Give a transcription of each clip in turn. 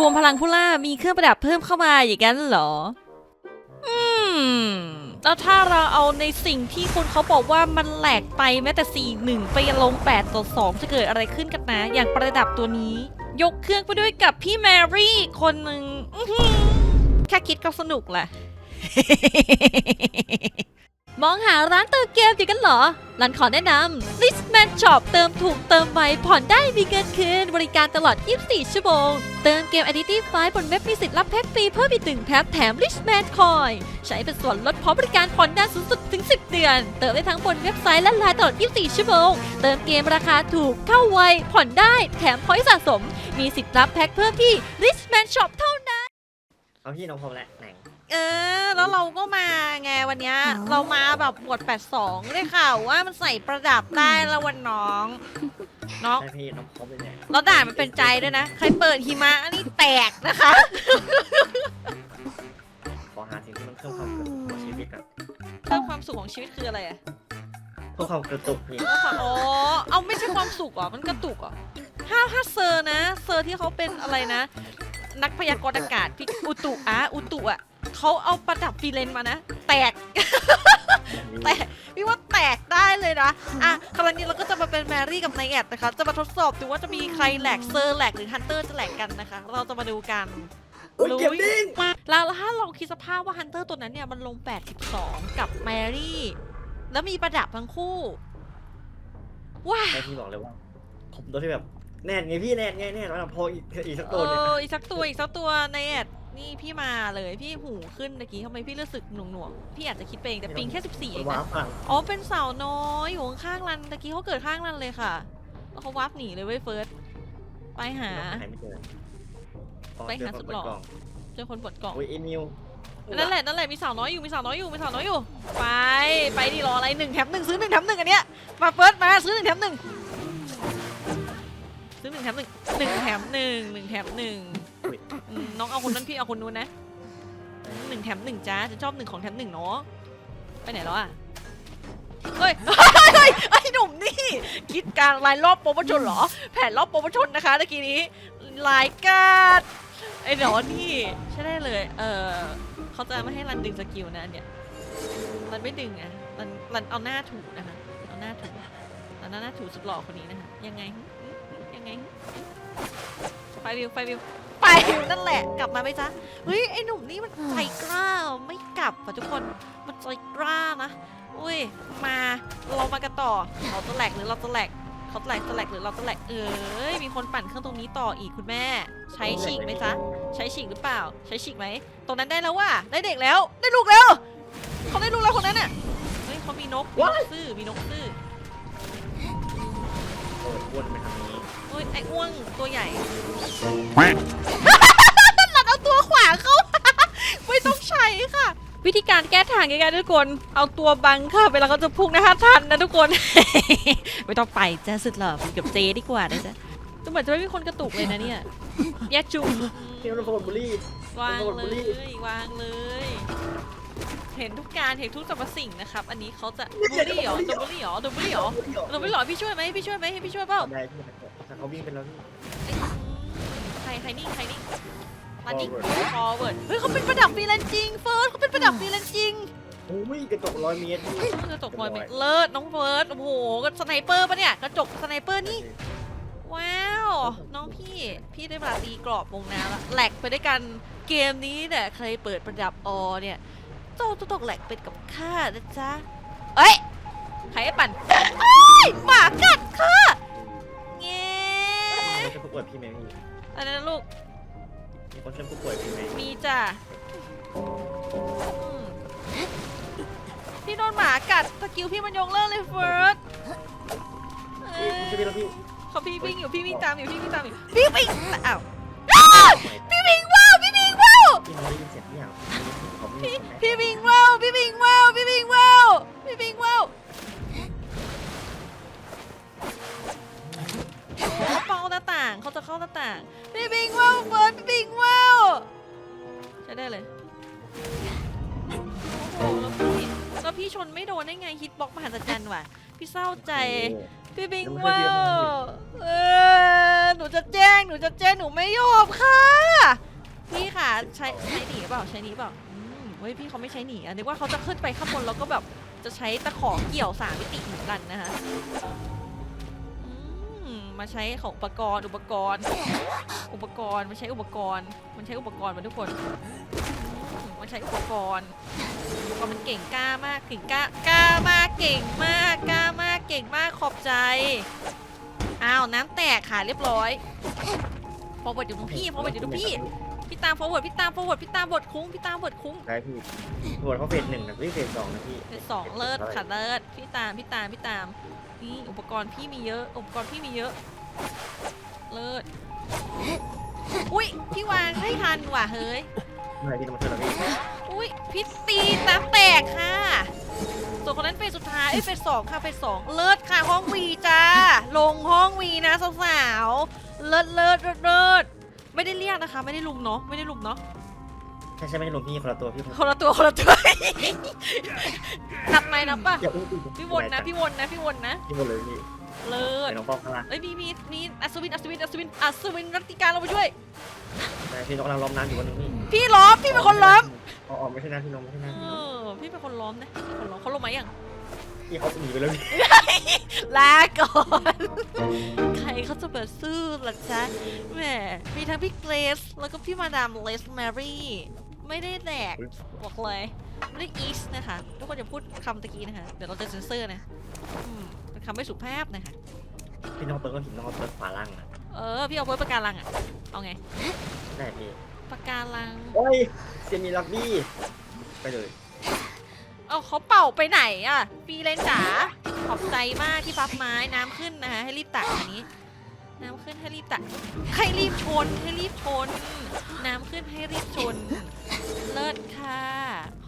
รวมพลังผู้ล่ามีเครื่องประดับเพิ่มเข้ามาอย่างนั้นเหรอ อืม แล้วถ้าเราเอาในสิ่งที่คนเขาบอกว่ามันแหลกไปแม้แต่4 1ไปลง8ต่อ2จะเกิดอะไรขึ้นกันนะ อย่างประดับตัวนี้ ยกเครื่องไปด้วยกับพี่แมรี่คนหนึ่งแค่คิดก็สนุกแหละ มองหาร้านเติมเกมอยู่กันเหรอ รันขอแนะนำ Listman Shop เติมถูกเติมไวผ่อนได้มีเงินคืน บริการตลอด 24 ชั่วโมง เติมเกม Identity 5บนเว็บมีสิทธิ์รับแพ็กฟรีเพิ่มอีกหนึ่งแพ็คแถม Richman Coin ใช้เป็นส่วนลดพร้อมบริการผ่อนนานสูงสุดถึง 10 เดือน เติมได้ทั้งบนเว็บไซต์และไลน์ตลอด 24 ชั่วโมง เติมเกมราคาถูกเข้าไวผ่อนได้แถมพอยต์สะสม มีสิทธิ์รับแพ็คเพิ่มที่ Richman Shop เท่านั้น เอาพี่น้องพรมและไหน เออ แล้วเราก็มาไงวันเนี้ยอ๋อเรามาแบบหมวด82ได้ข่าวว่ามันใส่ประดับได้แล้ววันน้อง น้อง ใช่พี่น้องพรมเป็นไงแล้วด่านมันเป็นใจด้วยนะ ใครเปิดหิมะอันนี้แตกนะคะ ขอหาสิ่งที่มันเพิ่มความกระตุกของชีวิตกันเพิ่มความสุขของชีวิตคืออะไรอะเพิ่มความกระตุกพี่เพิ่มความอ๋อเอาไม่ใช่ความสุขเหรอ มันกระตุกเหรอถ้าถ้าเซอร์นะ เซอร์ที่เขาเป็นอะไรนะ นักพยากรณ์อากาศพี่อุตุอะอุตุอะ เขาเอาประดับฟีเลนมานะ แตก แตกพี่ว่าแตกได้เลยนะ อะคราวนี้เราก็จะมาเป็นแมรี่กับไนแอดนะคะ จะมาทดสอบดูว่าจะมีใครแหลกเซอร์แหลกหรือฮันเตอร์จะแหลกกันนะคะ เราจะมาดูกันโอ้ยเก็บดิ้ง แล้วถ้าลองคิดสภาพว่าฮันเตอร์ตัวนั้นเนี่ยมันลง 82 กับแมรี่ แล้วมีประดับทั้งคู่ ว้าใช่พี่บอกเลยว่าผมตัวที่แบบแน่นไงพี่แน่นไงแน่นแล้วพออีกอีกสักเอตัวเนี่ย ออีกสักตัวอีกสักตัวไนแอด นี่พี่มาเลยพี่หูขึ้นตะกี้ทำไมพี่รู้สึกหน่วงหน่วงๆพี่อาจจะคิดไปเองแต่ปิงแค่14เองว้านะวฝั่งอ๋อเป็นสาวน้อยอยู่ข้างๆรันตะกี้เขาเกิดข้างรันเลยค่ะแล้วเขาวาร์ปหนีเลยเว้ยเฟิร์สไปหาหายไม่เจอไปหาสุดหล่อเจอคนปวดกล่องโอ้ยเอมิวนั่นแหละนั่นแหละมีสาวน้อยอยู่มีสาวน้อยอยู่มีสาวน้อยอยู่ ไปไปดิรออะไรหนึ่งแถมหนึ่งซื้อหนึ่งแถมหนึ่งอันเนี้ยมาเฟิร์สมาซื้อหนึ่งแถมหนึ่งซื้อหนึ่งแถมหนึ่งหนึ่งแถมหนึ่งหนึ่งแถมหนึ่ง อืมน้องเอาคนนั้นพี่เอาคนนู้นนะหนึ่งแถมหนึ่งจ้าจะชอบหนึ่งของแถมหนึ่งเนาะไปไหนแล้วอะเฮ้ย เฮ้ยไอ้หนุ่มนี่ คิดการลายรอบโปรโมชั่นเหรอ แผนรอบโปรโมชั่นนะคะตะกี้นี้ลายการดไอ้หนอนี่ใช่ได้เลย เออเขาจะไม่ให้รันดึงสกิลนะอันเนี่ยรันไม่ดึงอะรันรันเอาหน้าถูนะคะเอาหน้าถูรันเอาหน้าถูสุดหล่อคนนี้นะคะยังไงยังไงไปวิวไปวิวไปวิว นั่นแหละกลับมาไหมจ๊ะเฮ้ยไอ้หนุ่มนี่มันใจกล้าไม่กลับอะทุกคนมันใจกล้านะอุ้ยมาเรามากันต่อเราจะแหลกหรือเราจะแหลกเขาจะแหลกจะแหลกหรือเราจะแหลกเอ้ยมีคนปั่นเครื่องตรงนี้ต่ออีกคุณแม่ ใช้ฉีกไหมจ๊ะใช้ฉีกหรือเปล่า ใช้ฉีกไหมตรงนั้นได้แล้วว่ะได้เด็กแล้วได้ลูกแล้วเขาได้ลูกแล้วคนนั้นน่ะเฮ้ยเขามีนกมีนกซื่อมีนกซื่อ โอ้ยวนไปทางนี้เฮ้ยไอ้อ้วงตัวใหญ่ หลัดเอาตัวขวางเขาไม่ต้องใช้ค่ะ วิธีการแก้ทางง่ายๆทุกคน เอาตัวบังค่ะเวลาเขาจะพุ่งนะคะทันนะทุกคน ไม่ต้องไปจ้าสุดหล่อไปกับเจดีกว่านะจ๊ะแต่เหมือนจะไม่มีคนกระตุกเลยนะเนี่ยแยกจุ่มพี่น้องพรมบุรี วางเป็นคนเลบูลลี่ยวางเลย เห็นทุกการเห็นทุกสรรพสิ่งนะครับ อันนี้เขาจะบูลลี่เหรอตัวบูลลี่เหรอตัวบูลลี่เหรอตัวบูลลี่เหรอพี่ช่วยไหมพี่ช่วยไหมให้พี่ช่วยเปล่าได้พี่แต่เขาวิ่งไปแล้วพี่ใครใครนี่ใครนี่มาดิ forward เฮ้ยเขาเป็นประดับฟรีแลนซ์จริงเฟิร์สเขาเป็นประดับฟรีแลนซ์จริงโอ้ยกระจกร้อยเมตรพี่กระจกพลอยเมกเลิศน้องเฟิร์สโอ้โหกระสไนเปอร์ปะเนี่ยกระจกสไนเปอร์นี่ว้าว น้องพี่พี่ได้มาตีกรอบวงน้ำละแหลกไปด้วยกันเกมนี้เนี่ยใครเปิดประดับอเนี่ยเจ้าจะต้องแหลกเป็นกับข้านะจ๊ะเอ้ยใครให้ปั่นเอ้ยหมากัดค่ะเงี้มีคนผู้ป่วยพี่ไหมพี่อะไรนะลูก มีคนช่วยผู้ป่วยพี่ไหมมีจ้ะอืมพี่โดนหมากัดสกิลพี่มันยกเลิกเลยเฟิร์สเอ้พี่ช่วยพี่ยแล้วพี่เขาพี่วิ่งอยู่พี่วิ่งตามอยู่พี่วิ่งตามอยู่พี่วิ่งอ้าวอ้าวพี่วิ่งว้าวพี่วิ่ งว้าวพี่น้องได้ยินเสียงพี่อะเขาวิ่งพี่วิ่งว้าวพี่วิ่งว้าวพี่วิ่งว้าวพี่วิ่งว้าวเขาเป่าหน้าต่างเขาจะเข้าหน้าต่างพี่วิ่งว้าวเฟิร์สพี่วิ่งว้าวใช้ได้เลยโอ้โหแล้วพี่แล้วพี่ชนไม่โดนได้ไงฮิตบ็อกมหัศจรรย์ว่ะ พี่เศร้าใจ พี่บิงว้าวเออหนูจะแจ้งหนูจะแจ้งหนูไม่ยอมค่ะ พี่ค่ะใช้ใช้หนีเปล่าใช้หนีเปล่าอืมเฮ้ยพี่เขาไม่ใช้หนีอะนึกว่าเขาจะขึ้นไปข้างบนแล้วก็แบบจะใช้ตะขอเกี่ยวสามมิติเหมือนกันนะคะอืมมาใช้ของอุปกรณ์อุปกรณ์ อุปกรณ์มันใช้อุปกรณ์ มันใช้อุปกรณ์มาทุกคนอืมมันใช้อุปกรณ์อุปกรณ์มันเก่งกล้ามากเก่งกล้ากล้ามากเก่งมากกล้ามากเก่งมากขอบใจอ้าวน้ำแตกค่ะเรียบร้อยพอเวิดอยู่ตรงพี่พอเวิดอยู่ตรงพี่ พี่ตาม forward พี่ตาม forward พี่ตามบทคุ้งพี่ตามบทคุ้งได้พี่บทเขาเฟสหนึ่งนะพี่เฟสสองนะพี่เป็นสองเลิศค่ะเลิศพี่ตามพี่ตามพี่ตามนี่อุปกรณ์พี่มีเยอะอุปกรณ์พี่มีเยอะ เลิศอุ้ยพี่วางไม่ทันว่ะเฮ้ยเมื่อไหร่พี่จะมาเจอเราพี่อุ้ยพี่ตีน้ำแตกค่ะส่วนคนนั้นเฟสสุดท้ายเอ้ยเฟสสองค่ะเฟสสองเลิศค่ะห้องวีจ้าลงห้องวีนะสาวๆเลิศเลิศเลิศเลิศ ไม่ได้เรียกนะคะ ไม่ได้ลุมเนาะไม่ได้ลุมเนาะใช่ใช่ไม่ใช่ลมพี่คนละตัวพี่คนละตัวคนละตัว นับไหมนับป่ะอย่าอุ้มพี่วนนะพี่วนนะพี่วนนะพี่วนเลยพี่เลิศไอ้น้องป้องข้างล่างเอ้ยมีมีมีอัศวินอัศวินอัศวินอัศวินรัตติการเราไปช่วยได้พี่น้องกำลังล้อมน้ำอยู่คนหนึงพี่พี่ล้อมพี่เป็นคนล้อมอ๋ออ๋อไม่ใช่น้ำพี่น้องไม่ใช่น้ำเอพี่น้องอพี่เป็นคนล้อมนะเป็นคนล้อมเขาลงมายัง พี่เขาหนีไปแล้วพี่ลาก่อน ใครเขาจะเปิดซื่อล่ะจ๊ะแหมมีทั้งพี่เกรซแล้วก็พี่มาดามเลสแมรี่ ไม่ได้แดกบอกเลยไม่ได้อีสนะคะ ทุกคนอย่าพูดคำตะกี้นะคะ เดี๋ยวเราจะเซ็นเซอร์นะอืมเป็นคำไม่สุภาพนะคะ พี่น้องเปิดก็หินน้องเปิดขวาล่างอะเออ พี่เอาไว้ปากการังอะ เอาไง ได้พี่ปากการัง โอ้ยเซียนมีลักบี้ไปเลย เอาเขาเป่าไปไหนอะปีเลนจ๋าขอบใจมากที่ฟับไม้น้ำขึ้นนะคะให้รีบตักอันนี้ น้ำขึ้นให้รีบตักให้รีบชนให้รีบชน น้ำขึ้นให้รีบชน เลิศค่ะ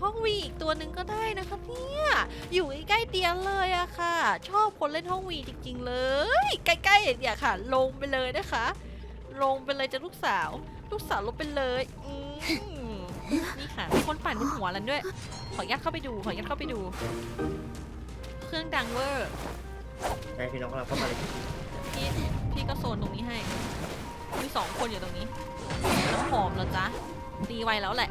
ห้องวีอีกตัวหนึ่งก็ได้นะคะเนี่ยอยู่ใกล้เตียงเลยอะค่ะ ชอบคนเล่นห้องวีจริง ๆ เลย ใกล้ๆเนี่ยค่ะ ลงไปเลยนะคะ ลงไปเลยจ้ะลูกสาว ลูกสาวลงไปเลยอืม นี่ค่ะมีคนปั่นบนหัวแล้วด้วย ขอยัดเข้าไปดู ขอยัดเข้าไปดู เครื่องดังเวอร์ได้พี่น้องกำลังเข้ามาเลยพี่พี่ก็โซนตรงนี้ให้ มีสองคนอยู่ตรงนี้น้ำหอมแล้วจ๊ะตีไวแล้วแหละ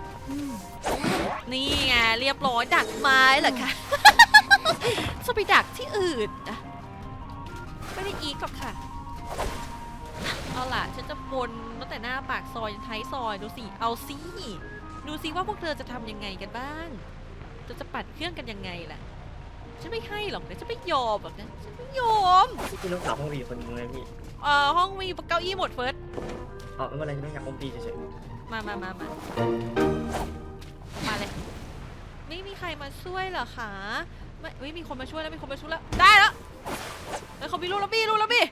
นี่ไงเรียบร้อยดักไม้เหรอคะจะไปดักที่อื่นนะไม่ได้อีกหรอกค่ะ เอาล่ะ ฉันจะวนตั้งแต่หน้าปากซอยจนท้ายซอยดูสิ เอาสิ ดูสิว่าพวกเธอจะทำยังไงกันบ้างจะจะปัดเครื่องกันยังไงล่ะ ฉันไม่ให้หรอกนะฉันไม่ยอมหรอกนะฉันไม่ยอมพี่น้องสาวห้องวีคนหนึงเลยพี่เอ่อห้องมีเก้าอี้หมดเฟิร์สอ๋อไม่เป็นไรพี่น้องอยากอมปีเฉยมามามามามาเลยไม่มีใครมาช่วยเหรอคะไม่ไม่มีคนมาช่วยแล้วมีคนมาช่วยแล้วได้แล้วเฮ้ยเขามีลูกแล้วบี้ลูกแล้วบี้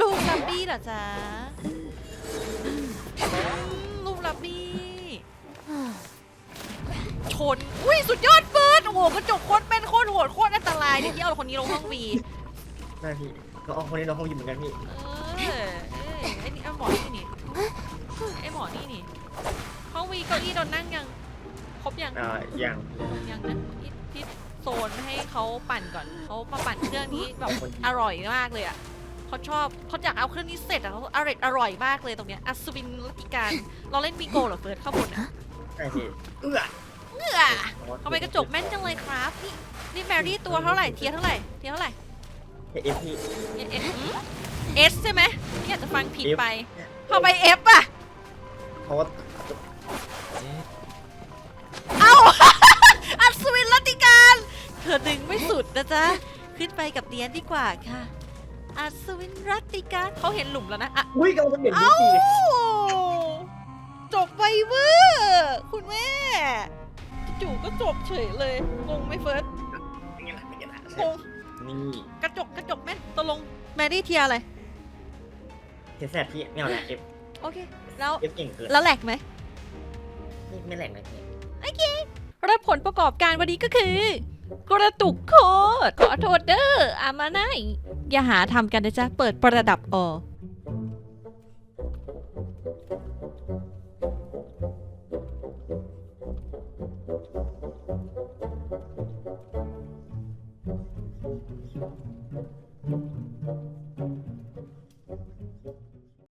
ลูกลับบี้เหรอจ๊ะอืมลูกลับบี้ ชน อุ้ยสุดยอดเฟิร์สโอ้โหกระจกโคตรเป็นโคตรโหดโคตรอันตรายเดี๋ยวที่เอาคนนี้ลงห้องวีๆได้พี่น้องคนนี้น้องห้องวีเหมือนกันพี่เออเอ้ยไอ้นี่ไอ้หมอนี่นี่ไอ้หมอนี่นี่ห้องวีเก้าอี้โดนนั่งยัง ครบยัง อ่าอย่าง ยังนะพี่พี่โซนให้เขาปั่นก่อนเขามาปั่นเครื่องนี้แบบอร่อยมากเลยอะเขาชอบเขาอยากเอาเครื่องนี้เสร็จอะเขาอร่อยอร่อยมากเลยตรงเนี้ยอัศวินลักกิการ เราเล่นบีโกเหรอเฟิร์สข้างบนอะ ได้พี่เอื้อเอื้อทำไมกระจกแม่นจังเลยครับนี่นี่แมรี่ตัวเท่าไหร่เทียร์เท่าไหร่เทียร์เท่าไหร่เอฟพี่เอสเอสใช่ไหมนี่อาจจะฟังผิด F ไปทำไมเอฟอะเพราะว่าเอ้า อัศวินรัตติการ เธอดึงไม่สุดนะจ๊ะ ขึ้นไปกับเดียนดีกว่าค่ะ อัศวินรัตติการเขาเห็นหลุมแล้วนะอะอุ้ยกำลังจะเปลี่ยนเอ้าพี่จบไปเวอร์ คุณแม่จู่ๆก็จบเฉยเลยงงไหมเฟิร์สเป็นไงล่ะเป็นไงล่ะงงนี่กระจกกระจกแม่นตกลงแมรี่เทียอะไรเทสแซดพี่ไม่เอาละเอฟโอเค แล้ว เอฟเก่งเกินแล้วแหลกไหม ไม่ไม่แหลกนะพี่และผลประกอบการวันนี้ก็คือ กระตุกโคตรขอโทษเด้ออามาไนอย่าหาทำกันนะจ๊ะ เปิดประดับออ